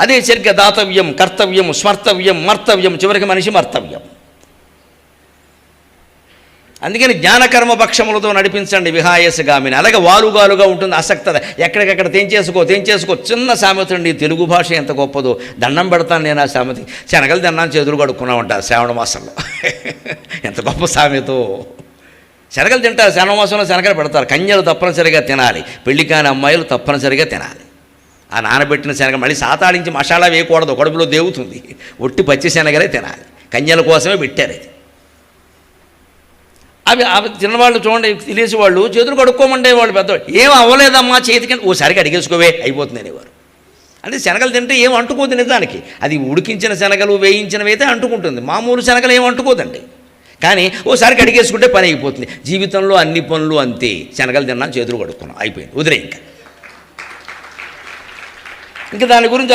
అదే సరిగ్గా దాతవ్యం కర్తవ్యం స్మర్తవ్యం మర్తవ్యం చివరికి మనిషి మర్తవ్యం. అందుకని జ్ఞానకర్మ పక్షములతో నడిపించండి విహాయసగామిని అలాగే వాలుగాలుగా ఉంటుంది ఆసక్తత. ఎక్కడికెక్కడ తెంచేసుకో తెంచేసుకో. చిన్న సామెత అండి తెలుగు భాష ఎంత గొప్పదో. దండం పెడతాను నేను ఆ సామెత శనగలు తిన్నాను చేతులు కడుక్కున్నా ఉంటారు శ్రావణ మాసంలో. ఎంత గొప్ప సామెతో. శనగలు తింటారు శ్రావణ మాసంలో శనగలు పెడతారు. కన్యలు తప్పనిసరిగా తినాలి. పెళ్ళి కాని అమ్మాయిలు తప్పనిసరిగా తినాలి. ఆ నానబెట్టిన శనగ మళ్ళీ సాతాడించి మసాలా వేయకూడదు కడుపులో దేవుతుంది. ఒట్టి పచ్చి శనగలే తినాలి. కన్యల కోసమే పెట్టారు అది. అవి అవి చూడండి తెలిసి వాళ్ళు చేతులు కడుక్కోమంటే వాళ్ళు పెద్దవాళ్ళు. ఏం అవ్వలేదమ్మా చేతికి ఓసారికి అడిగేసుకోవే అయిపోతుంది అనేవారు. అంటే శనగలు తింటే ఏం అంటుకోదు నిజానికి. అది ఉడికించిన శనగలు వేయించినవి అయితే అంటుకుంటుంది. మామూలు శనగలు ఏం అంటుకోదండి. కానీ ఓసారికి అడిగేసుకుంటే పని అయిపోతుంది. జీవితంలో అన్ని పనులు అంతే. శనగలు తిన్నాం చేతులు కడుక్కున్నాం. అయిపోయింది. వదిలే ఇంకా. ఇంకా దాని గురించి